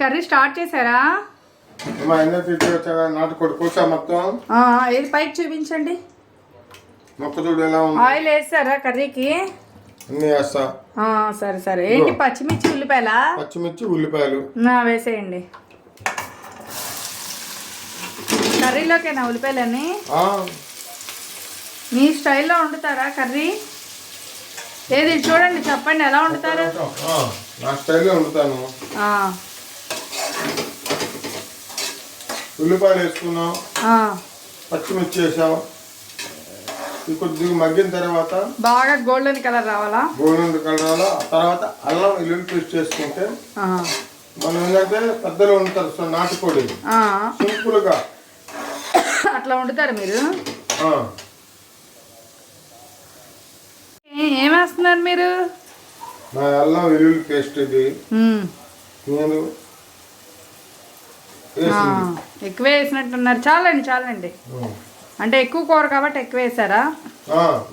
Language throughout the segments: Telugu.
కర్రీ స్టార్ట్ చేశారా? నాటుకోడి మొత్తం. ఏది పైకి చూపించండి. ఆయిల్ వేస్తారా కర్రీకి? సరే సరే. ఏంటి పచ్చిమిర్చి ఉల్లిపాయలా? పచ్చిమిర్చి ఉల్లిపాయలు. నా వేసేయండి. కర్రీలోకేనా ఉల్లిపాయలన్నీ? ఆ, మీ స్టైల్లో వండుతారా కర్రీ? ఏది చూడండి చెప్పండి ఎలా వండుతారు? నా స్టైల్లో వండుతాను ఆ, ఉల్లిపాయలు వేసుకున్నాం. పచ్చిమిర్చి వేసాం. కొద్దిగా మగ్గిన తర్వాత బాగా గోల్డెన్ కలర్ రావాలా? గోల్డెన్ కలర్ ఆ తర్వాత అల్లం వెల్లుల్లి పేస్ట్ చేసుకుంటే మనం ఏంటంటే పెద్దలు వండుతారు సో నాటుకోడి. ఆ, సింపుల్గా. అట్లా వండుతారు మీరు? ఆ, ఏ- ఏం వేస్తున్నారు మీరు? నా అల్లం వెల్లుల్లి పేస్ట్ ఇది. నేను ఎక్కువ వేసినట్టున్నారు. చాలండి చాలండి. అంటే ఎక్కువ కూర కాబట్టి ఎక్కువ వేసారా?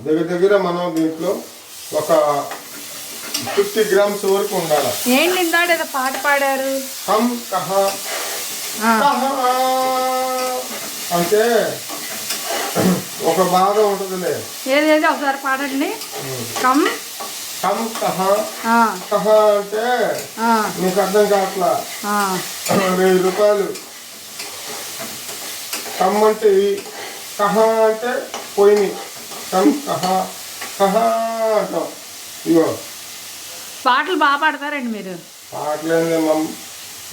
దగ్గర దగ్గర మనం దీంట్లో ఒక ఫిఫ్టీ గ్రామ్స్ వరకు ఉండాలి. ఏంటి ఇందాడు ఏదో పాట పాడారు? హమ్ కహా. అంటే ఒక భాగం ఉంటుందిలే. ఏది ఏది? ఒకసారి పాడండి. కమ్. హమ్ కహా. ఆ, కహా అంటే నీకు అర్థం కావట్లా? వెయ్యి రూపాయలు. కమ్ అంటే ఈ, కహా అంటే పోయిని. కమ్ కహా కహా అంటాం. ఇగో. పాటలు బాగా పాడతారండి మీరు. పాటలేని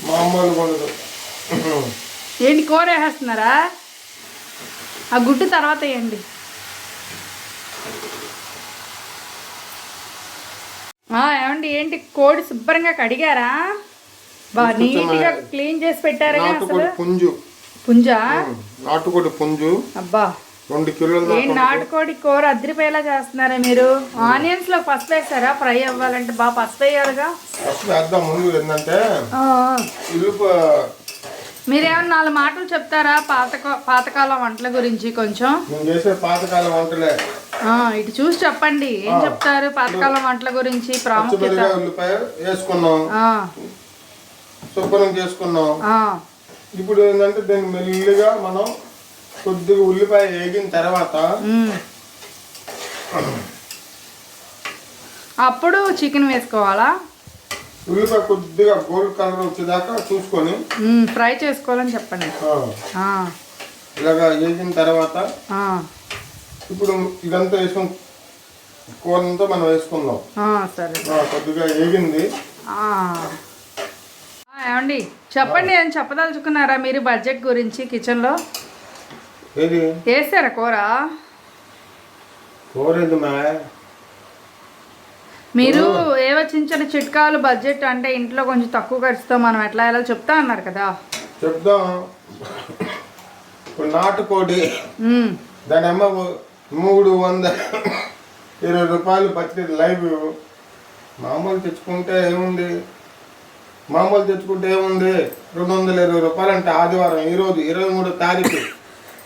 మామూలుగా ఉండదు ఏంటి కూర వేసేస్తున్నారా ఆ గుడ్డు తర్వాత వేయండి. ఏమండి ఏంటి కోడి శుభ్రంగా కడిగారా? బా నీట్గా క్లీన్ చేసి పెట్టారా అసలు. పుంజు. పుంజా? నాటుకోడి పుంజు. అబ్బా. రెండు కిలోలు ఏం నాటుకోడి కూర అదిరిపోయేలా చేస్తున్నారా మీరు? ఆనియన్స్లో పసుపు వేస్తారా ఫ్రై అవ్వాలంటే బాగా పసుపు వేయాలిగా. ఫస్ట్ వేద్దాం ముందు ఏంటంటే. ఇల్లు మీరేమన్నా నాలుగు మాటలు చెప్తారా పాత పాతకాలం వంటల గురించి కొంచెం? చేసే పాతకాలం వంటలే. ఆ, ఇటు చూసి చెప్పండి. ఏం చెప్తారు పాతకాలం వంటల గురించి ప్రాముఖ్యత? వేసుకున్నాం. ఆ, శుభ్రం చేసుకున్నాం. ఆ, ఇప్పుడు ఏంటంటే దీన్ని మెల్లిగా మనం కొద్దిగా ఉల్లిపాయ వేగిన తర్వాత. అప్పుడు చికెన్ వేసుకోవాలా? ఉల్లిపాయ కొద్దిగా గోల్డ్ కలర్ వచ్చేదాకా చూసుకొని ఫ్రై చేసుకోవాలని చెప్పండి. ఇలాగా వేగిన తర్వాత ఇప్పుడు ఇదంతా వేసుకుని కూరంతా మనం వేసుకుందాం. సరే. కొద్దిగా వేగింది. ఏమండి? చెప్పండి ఏం చెప్పదలుచుకున్నారా మీరు బడ్జెట్ గురించి కిచెన్లో వేసారా కూర? కూర మీరు ఏవో చిన్న చిన్న చిట్కాలు బడ్జెట్ అంటే ఇంట్లో కొంచెం తక్కువ ఖర్చుతో మనం ఎట్లా ఎలా చెప్తా అన్నారు కదా. ఇప్పుడు నాటుకోడి దాని అమ్మ మూడు వంద ఇరవై రూపాయలు పచ్చి లైవ్. మామూలు తెచ్చుకుంటే ఏముంది? మామూలు తెచ్చుకుంటే ఏముంది? రెండు వందల ఇరవై రూపాయలు అంటే ఆదివారం ఈరోజు ఇరవై మూడో తారీఖు.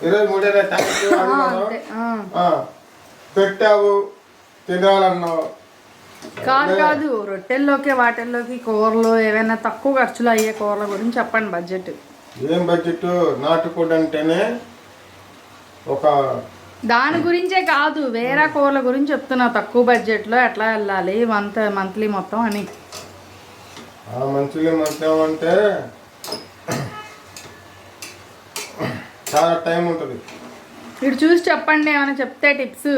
ఇరవై మూడో తారీఖు ఆదివారం. పెట్టావు తినాలన్నావు. కాదు కాదు రొట్టెల్లోకి వాటిల్లోకి కూరలు ఏవైనా తక్కువ ఖర్చులు అయ్యే కూరల గురించి చెప్పండి బడ్జెట్. ఏం బడ్జెట్? నాటుకోడి అంటేనే ఒక దాని గురించే కాదు వేరే కూరల గురించి చెప్తున్నా తక్కువ బడ్జెట్లో ఎట్లా వెళ్ళాలి మంత్ మంత్లీ మొత్తం అని. ఆ మంచిగా మంచం అంటే చాలా టైం ఉంటుంది. ఇటు చూసి చెప్పండి ఏమైనా చెప్తే టిప్స్?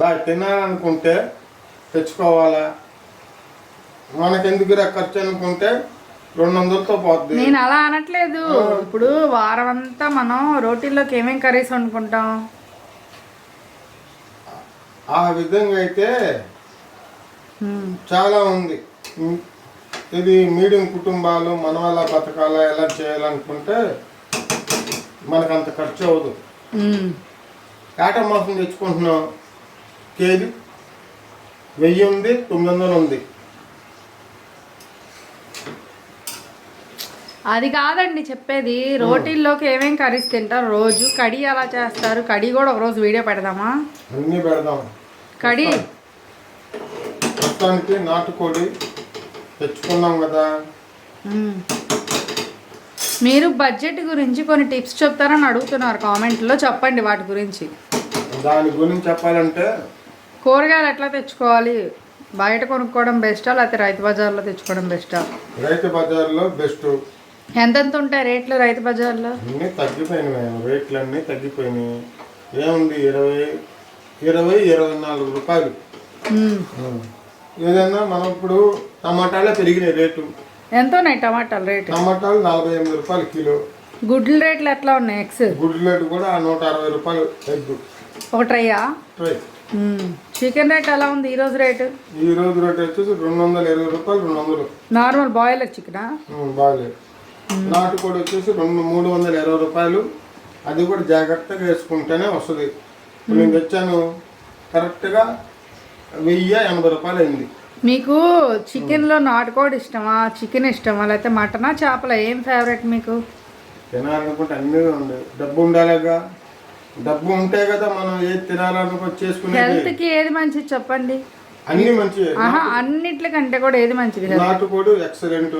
బాగా తినాలనుకుంటే తెచ్చుకోవాలా? మనకెందుకు ఖర్చు అనుకుంటే రెండు వందలతో పోద్ది. నేను అలా అనట్లేదు. ఇప్పుడు వారం అంతా మనం రోటీల్లోకి ఏమేం కర్రీస్ వండుకుంటాం? ఆ విధంగా అయితే చాలా ఉంది. ఇది మీడియం కుటుంబాలు మనం ఎలా బతకాలా ఎలా చేయాలనుకుంటే మనకు అంత ఖర్చు అవ్వదు. కాట మాంసం తెచ్చుకుంటున్నాం. కేజీ వెయ్యి ఉంది తొమ్మిది వందలు ఉంది. అది కాదండి చెప్పేది రోటీల్లోకి ఏమేం కర్రీస్ తింటారు? రోజు కడి ఎలా చేస్తారు. కడి కూడా ఒక రోజు వీడియో పెడదామా? అన్నీ పెడదాం. కడి? ప్రస్తుతానికి నాటుకోడి తెచ్చుకున్నాం కదా. మీరు బడ్జెట్ గురించి కొన్ని టిప్స్ చెప్తారని అడుగుతున్నారు కామెంట్లో చెప్పండి వాటి గురించి. దాని గురించి చెప్పాలంటే కూరగాయలు ఎట్లా తెచ్చుకోవాలి? బయట కొనుక్కోవడం బెస్టా? లేకపోతే రైతు బజార్లో తెచ్చుకోవడం బెస్టా? రైతు బజార్లో బెస్ట్. ఎంతెంత ఉంటాయి రేట్లు రైతు బజార్లో? అన్నీ తగ్గిపోయినాయి. రేట్లు అన్నీ తగ్గిపోయినాయి. ఏముంది? ఇరవై ఇరవై ఇరవై నాలుగు రూపాయలు. ఏదైనా మనం ఇప్పుడు టమాటాలే పెరిగినాయి రేటు. ఎంత ఉన్నాయి టమాటాలు రేటు? టమాటాలు నలభై ఎనిమిది రూపాయలు కిలో. గుడ్ల రేట్లు ఎట్లా ఉన్నాయి ఎగ్స్? గుడ్డు రేటు కూడా నూట అరవై రూపాయలు ఎగ్. ఒక ట్రయ్యా ట్రై. చికెన్ రేట్ ఎలా ఉంది ఈరోజు రేటు? ఈ రోజు రేటు వచ్చేసి రెండు వందల ఇరవై రూపాయలు రెండు వందలు. నార్మల్ బాయిలర్ చికెనా? బాగాలేదు నాటుకోడి వచ్చేసి రెండు మూడు వందల ఇరవై రూపాయలు. అది కూడా జాగ్రత్తగా వేసుకుంటేనే వస్తుంది. నేను తెచ్చాను. కరెక్ట్గా వెయ్యి ఎనభై రూపాయలు అయింది. మీకు చికెన్లో నాటుకోడి ఇష్టమా? చికెన్ ఇష్టమా? లేకపోతే మటనా? చేపల? ఏం ఫేవరెట్ మీకు? తినాలనుకుంటే అన్నీ ఉంది డబ్బు ఉండాలిగా. డబ్బు ఉంటే కదా మనం ఏది తినాలనుకో చేసుకునేది. హెల్త్కి ఏది మంచిది చెప్పండి? అన్నీ మంచి ఆహా అన్నిట్లకంటే కూడా ఏది మంచిది? నాటుకోడు ఎక్సలెంట్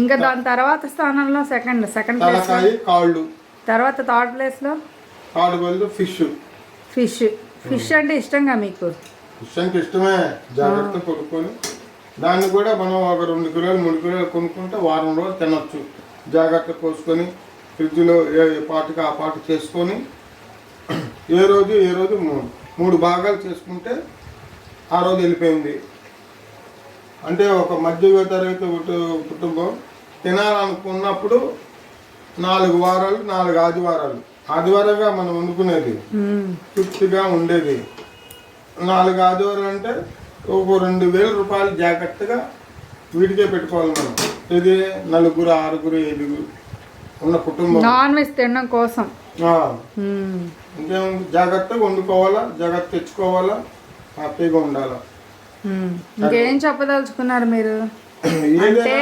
ఇంకా దాని తర్వాత స్థానంలో సెకండ్ సెకండ్ ప్లేస్ కాళ్ళు. తర్వాత థర్డ్ ప్లేస్లో కాళ్ళు బదులు ఫిష్ ఫిష్ ఫిష్ అంటే ఇష్టంగా మీకు? అంటే ఇష్టమే జాగ్రత్త కొనుక్కొని. దాన్ని కూడా మనం ఒక రెండు కిలోలు మూడు కిలోలు కొనుక్కుంటే వారం రోజులు తినొచ్చు. జాగ్రత్త కోసుకొని ఫ్రిడ్జ్లో ఏ పాటుకి ఆ పాటు చేసుకొని ఏ రోజు ఏ రోజు మూడు భాగాలు చేసుకుంటే ఆ రోజు వెళ్ళిపోయింది. అంటే ఒక మధ్య తరగతి కుటు- కుటుంబం తినాలనుకున్నప్పుడు నాలుగు వారాలు నాలుగు ఆదివారాలు. ఆదివారంగా మనం వండుకునేది. తృప్తిగా ఉండేది. నాలుగు ఆదివారాలు అంటే ఒక రెండు వేల రూపాయలు జాగ్రత్తగా వీటికే పెట్టుకోవాలి మనం. ఇది నలుగురు ఆరుగురు ఐదుగురు ఉన్న కుటుంబం. నాన్ వెజ్ తినడం కోసం. ఇంకేముంది? జాగ్రత్తగా వండుకోవాలా? జాగ్రత్త తెచ్చుకోవాలా? హ్యాపీగా ఉండాలా. ఇంకేం చెప్పదలుచుకున్నారు మీరు? అంటే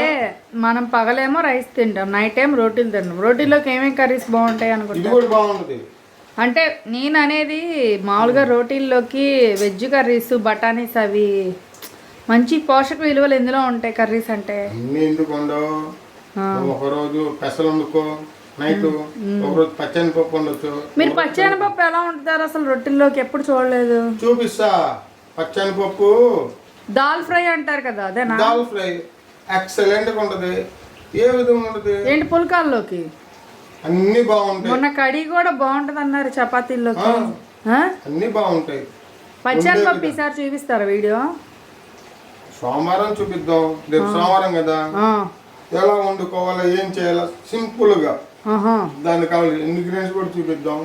మనం పగలేమో రైస్ తింటాం నైట్ టైం రోటీలు తింటాం. రోటీలోకి ఏమేమి కర్రీస్ బాగుంటాయి ఇది అనుకుంటా కూడా బాగుంటుంది. అంటే నేను అనేది మామూలుగా రోటీల్లోకి వెజ్ కర్రీస్ బఠానీస్ అవి మంచి పోషక విలువలు ఎందులో ఉంటాయి కర్రీస్ అంటే? అన్ని ఎందుకు ఉండవు. ఒకరోజు పెసలు వండుకో నైట్ ఒకరోజు పచ్చని పప్పు వండొచ్చు. మీరు పచ్చెనపప్పు ఎలా వండుతారు అసలు రొట్టెల్లోకి ఎప్పుడు చూడలేదు. చూపిస్తా. పచ్చని పప్పు దాల్ ఫ్రై అంటారు కదా అదేనా? దాల్ ఫ్రై. ఎక్సలెంట్గా ఉంటుంది. ఏ విధంగా ఉంటుంది? ఏంటి పుల్కాల్లోకి? అన్నీ బాగుంటాయి. మొన్న కడి కూడా బాగుంటది అన్నారు చపాతీల్లోకి ఆ? అన్నీ బాగుంటాయి. పచ్చెనపప్పు ఈసారి చూపిస్తారా వీడియో? సోమవారం చూపిద్దాం. రేపు సోమవారం కదా. ఎలా వండుకోవాలో ఏం చేయాలో సింపుల్గా. ఆహా. దానికి కావాలి ఇంగ్రీడియంట్స్ కూడా చూపిద్దాం.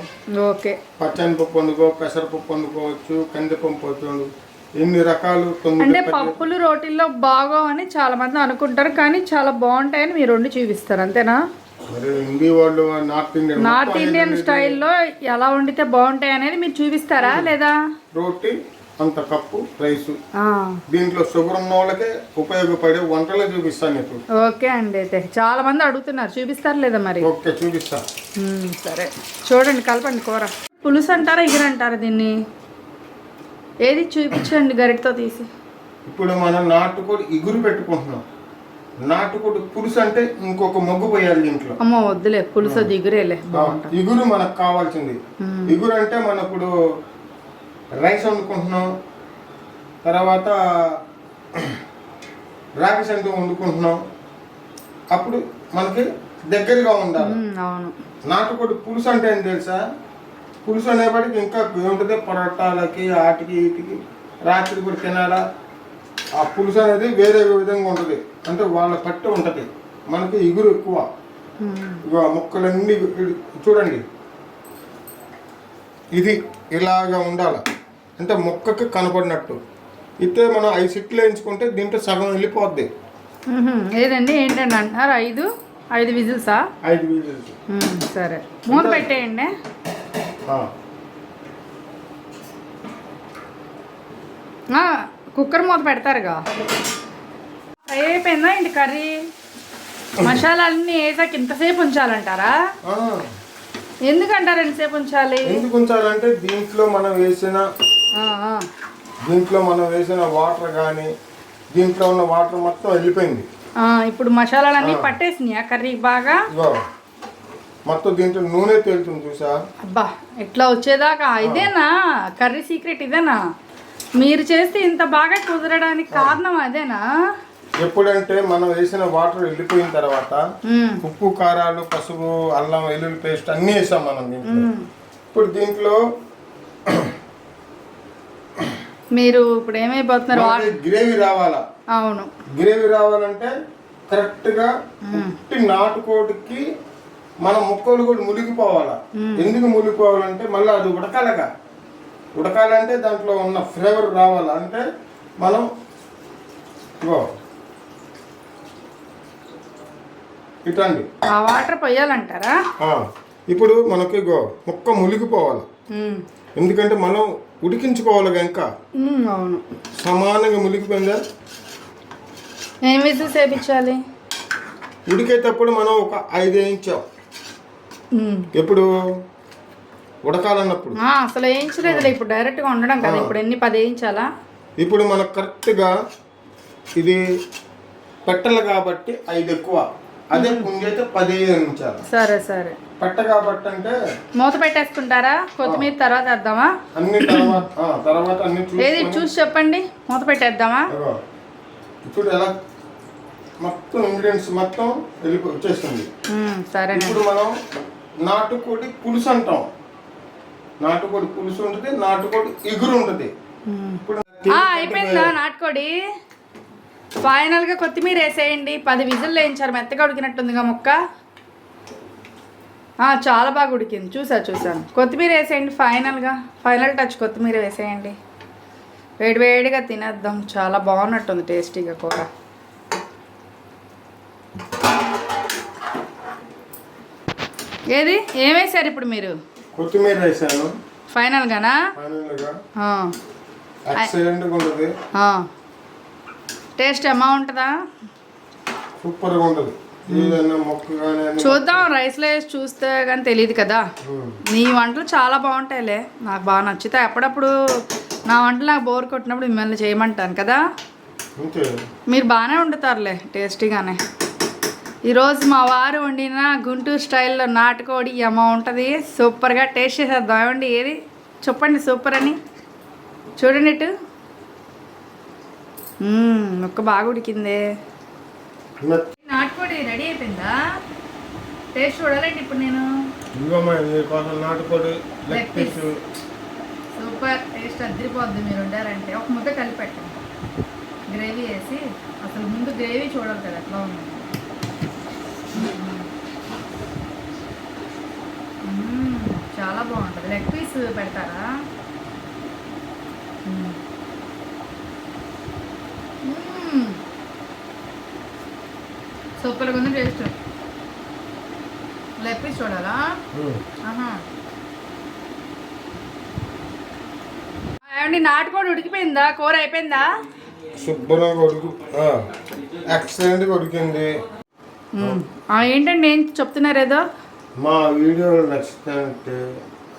ఓకే. పచ్చని పప్పు వండుకో పెసరపప్పు వండుకోవచ్చు కందిపప్పు వండు ఎన్ని రకాలు అంటే పప్పులు రోటీల్లో బాగోవని చాలా మంది అనుకుంటారు కానీ చాలా బాగుంటాయని మీరు వండి చూపిస్తారు అంతేనా? నార్త్ ఇండియన్ స్టైల్లో ఎలా వండితే బాగుంటాయి అనేది మీరు చూపిస్తారా లేదా? రోటీ అంత కప్పు రైసు. దీంట్లో షుగర్ ఉన్న వాళ్ళకే ఉపయోగపడే వంటలే చూపిస్తాను నీకు. ఓకే అండి అయితే. చాలా మంది అడుగుతున్నారు. చూపిస్తారు లేదా మరి? ఓకే చూపిస్తా. సరే. చూడండి కలపండి కూర. పులుసు అంటారా ఎగురంటారా దీన్ని? ఏది చూపించండి గరిటతో తీసి. ఇప్పుడు మనం నాటుకోడి ఇగురు పెట్టుకుంటున్నాం. నాటుకోడి పులుసు అంటే ఇంకొక మొగ్గు పోయాలి దీంట్లో. అమ్మో వద్దులే పులుసు దిగురేలే ఆ, ఇగురు మనకు కావాల్సింది. ఇగురు అంటే మనం ఇప్పుడు రైస్ వండుకుంటున్నాం తర్వాత రాగి సంగటి వండుకుంటున్నాం. అప్పుడు మనకి దగ్గరగా ఉండాలి. నాటుకోడి పులుసు అంటే ఏం తెలుసా? పులుసు అనేప్పటికి ఇంకా ఏముంటుంది? పొరటాలకి ఆటికి వీటికి రాత్రి కూడా తినాలా? ఆ పులుసు అనేది వేరే విధంగా ఉంటుంది. అంటే వాళ్ళ పట్టు ఉంటుంది. మనకి ఇగురు ఎక్కువ. ఆ ముక్కలన్నీ చూడండి. ఇది ఇలాగా ఉండాలి. అంటే మొక్కకి కనపడినట్టు. ఇస్తే మనం ఐదు సిట్లు వేయించుకుంటే దీంట్లో సగం వెళ్ళిపోద్ది. ఏదండి? ఏంటండి అంటున్నారు? ఐదు? ఐదు విజిల్సా? ఐదు మ్మ్, సరే. మూత పెట్టేయండి. కుక్కర్ మూత పెడతారుగా. ఫ్రై అయిపోయిందా ఏంటి కర్రీ? మసాలాలన్నీ వేసాక ఇంతసేపు ఉంచాలంటారా? ఎందుకంటారు ఎంతసేపు ఉంచాలి? ఎందుకు ఉంచాలంటే దీంట్లో మనం వేసిన. దీంట్లో మనం వేసిన వాటర్ కానీ దీంట్లో ఉన్న వాటర్ మొత్తం వెళ్ళిపోయింది. ఇప్పుడు మసాలాలన్నీ పట్టేసినాయి కర్రీ బాగా? మొత్తం దీంట్లో నూనె తేలుతుంది చూసా? అబ్బా ఎట్లా వచ్చేదాకా? ఇదేనా? కర్రీ సీక్రెట్ ఇదేనా? మీరు చేస్తే ఇంత బాగా కుదరడానికి కారణం అదేనా? ఎప్పుడంటే మనం వేసిన వాటర్ వెళ్ళిపోయిన తర్వాత. ఉప్పు కారాలు పసుపు అల్లం వెల్లుల్లి పేస్ట్ అన్నీ వేసాం మనం దీంట్లో. ఇప్పుడు దీంట్లో మీరు ఇప్పుడు ఏమైపోతున్నారు? గ్రేవీ రావాలా? అవును. గ్రేవీ రావాలంటే కరెక్ట్గా పుట్టి నాటుకోడికి మన ముక్కలు కూడా మునిగిపోవాలా? ఎందుకు మునిగిపోవాలంటే మళ్ళీ అది ఉడకాలగా. ఉడకాలంటే దాంట్లో ఉన్న ఫ్లేవర్ రావాలా? అంటే మనం ఇగో ఇటండి ఆ వాటర్ పోయాలంటారా? ఇప్పుడు మనకి ఇగో ముక్క మునిగిపోవాలి. ఎందుకంటే మనం ఉడికించుకోవాలి మ్మ్, అవును. సమానంగా మునిగిపోయిందా? ఏం విజిల్ చేపించాలి ఉడికేటప్పుడు మనం ఒక ఐదు వేయించాం. ఎప్పుడు? ఉడకాలన్నప్పుడు. అసలు వేయించలేదులే ఇప్పుడు డైరెక్ట్గా ఉండడం కదా. ఇప్పుడు ఎన్ని పది వేయించాలా? ఇప్పుడు మనకు కరెక్ట్గా ఇది పెట్టలు కాబట్టి ఐదు ఎక్కువ. అదే పుంజైతే పది వేయించాలి సరే సరే. పెట్ట కాబట్టి అంటే మూత పెట్టేసుకుంటారా? కొత్తిమీర తర్వాత వేద్దామా? అన్ని తర్వాత ఆ, తర్వాత అన్ని ఏది చూసుకొని చూసి చెప్పండి? మూత పెట్టేద్దామా? ఇదిగో. ఇప్పుడు ఎలా మొత్తం ఇంగ్రీడియంట్స్ మొత్తం వెళ్ళిపో వచ్చేస్తుంది. మ్మ్, సరేనండి. ఇప్పుడు మనం నాటుకోడి పులుసు అంటాం. నాటుకోడి పులుసు ఉంటుంది నాటుకోడి ఇగురు ఉంటుంది. ఇప్పుడు ఆ, అయిపోయిందా నాటుకోడి? ఫైనల్గా కొత్తిమీర వేసేయండి. పది విజిల్ వేయించారు. మెత్తగా ఉడికినట్టుందిగా ముక్క. చాలా బాగా ఉడికింది. చూసా చూసాను కొత్తిమీర వేసేయండి ఫైనల్గా. ఫైనల్ టచ్ కొత్తిమీర వేసేయండి. వేడి వేడిగా తినేద్దాం. చాలా బాగున్నట్టుంది టేస్టీగా కూర ఏది? ఏం వేసారు ఇప్పుడు మీరు? కొత్తిమీర వేసాను. ఫైనల్గానా ఫైనల్గా ఆ, ఎక్సలెంట్గా ఉంటుంది ఆ. టేస్ట్ ఏమా ఉంటుందా? సూపర్గా ఉంటుంది. చూద్దాం రైస్లో వేసి చూస్తే కానీ తెలియదు కదా. నీ వంటలు చాలా బాగుంటాయిలే. నాకు బాగా నచ్చుతాయి. అప్పుడప్పుడు నా వంటలు నాకు బోర్ కొట్టినప్పుడు మిమ్మల్ని చేయమంటాను కదా. మీరు బాగానే వండుతారులే టేస్టీగానే. ఈరోజు మా వారు వండిన గుంటూరు స్టైల్లో నాటుకోడి ఏమో ఉంటుంది. సూపర్గా టేస్ట్ చేసేద్దాం. ఏమండి ఏది? చెప్పండి సూపర్ అని. చూడండి ఇటు. ముక్క బాగా ఉడికిందే. నాటుకోడి రెడీ అయిపోయిందా? టేస్ట్ చూడాలండి ఇప్పుడు నేను. నాటుకోడి లెగ్ పీస్. సూపర్. టేస్ట్ అద్దరిపోద్ది మీరు వండారంటే ఒక ముద్ద కలిపి పెట్టండి. గ్రేవీ వేసి అసలు ముందు గ్రేవీ చూడాలి కదా ఎట్లా ఉంది. చాలా బాగుంటుంది. లెగ్ పీస్ పెడతారా? సూపర్గా ఉంది టేస్ట్ లెగ్ పీస్ చూడాలా. ఏమండి నాటుకోడి ఉడికిపోయిందా? కూర అయిపోయిందా? శుభ్రంగా ఉడుకు ఎక్సలెంట్గా ఉడికింది. ఏంటండి? ఏం చెప్తున్నారు ఏదో? మా వీడియోలు నచ్చితే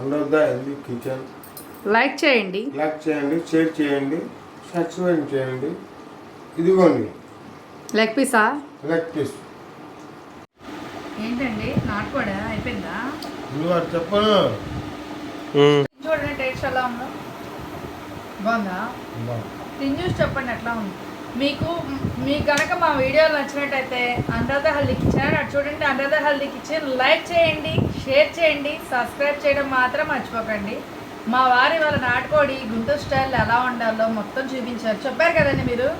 అనురాధ హెల్దీ కిచెన్. లైక్ చేయండి. లైక్ చేయండి షేర్ చేయండి సబ్స్క్రైబ్ చేయండి. ఇదిగోండి. Leg Pisa? లెగ్ పీస్ ఏంటండి? నాటుకోడా అయిపోయిందా? నువ్వు అది చెప్పను చూడండి టేస్ట్ ఎలా ఉందో. బాగుందా? తిని చూసి చెప్పండి ఎట్లా ఉంది? మీకు మీకు కనుక మా వీడియోలు నచ్చినట్టయితే అనురాధ హల్దీ కిచెన్ అటు చూడండి అనురాధ హల్దీ కిచెన్ లైక్ చేయండి షేర్ చేయండి సబ్స్క్రైబ్ చేయడం మాత్రం మర్చిపోకండి. మా వారి వాళ్ళ నాటుకోడి గుంటూరు స్టైల్ ఎలా వండాలో మొత్తం చూపించారు. చెప్పారు కదండి మీరు?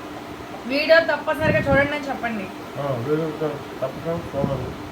వీడియో తప్పనిసరిగా చూడండి అని చెప్పండి. 어, 그래서 일단 나쁘지 않고 좋아하고.